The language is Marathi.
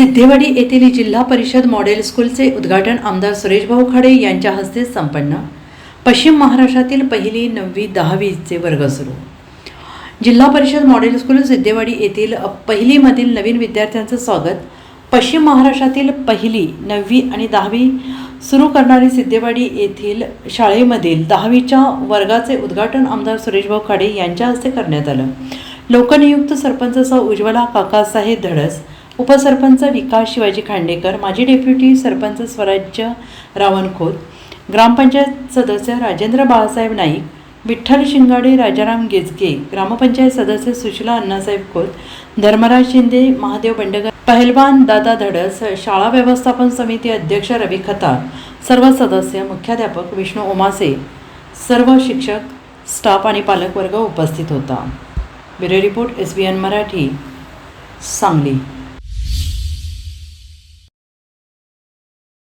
सिद्धेवाडी येथील जिल्हा परिषद मॉडेल स्कूलचे उद्घाटन आमदार सुरेशभाऊ खाडे यांच्या हस्ते संपन्न. पश्चिम महाराष्ट्रातील पहिली नववी दहावीचे वर्ग सुरू. जिल्हा परिषद मॉडेल स्कूल सिद्धेवाडी येथील पहिलीमधील नवीन विद्यार्थ्यांचं स्वागत. पश्चिम महाराष्ट्रातील पहिली नववी आणि दहावी सुरू करणारी सिद्धेवाडी येथील शाळेमधील दहावीच्या वर्गाचे उद्घाटन आमदार सुरेशभाऊ खाडे यांच्या हस्ते करण्यात आलं. लोकनियुक्त सरपंच सौ उज्ज्वला काकासाहेब धडस उपसरपंच विकास शिवाजी खांडेकर माजी डेप्युटी सरपंच स्वराज्य रावणखोत ग्रामपंचायत सदस्य राजेंद्र बाळासाहेब नाईक विठ्ठल शिंगाडे राजाराम गेजगे ग्रामपंचायत सदस्य सुशीला अण्णासाहेब खोत धर्मराज शिंदे महादेव बंडगर पहलवान दादा धडस शाळा व्यवस्थापन समिती अध्यक्ष रवी खताळ सर्व सदस्य मुख्याध्यापक विष्णू ओमासे सर्व शिक्षक स्टाफ आणि पालकवर्ग उपस्थित होता. Bureau report S B N Marathi Sangli.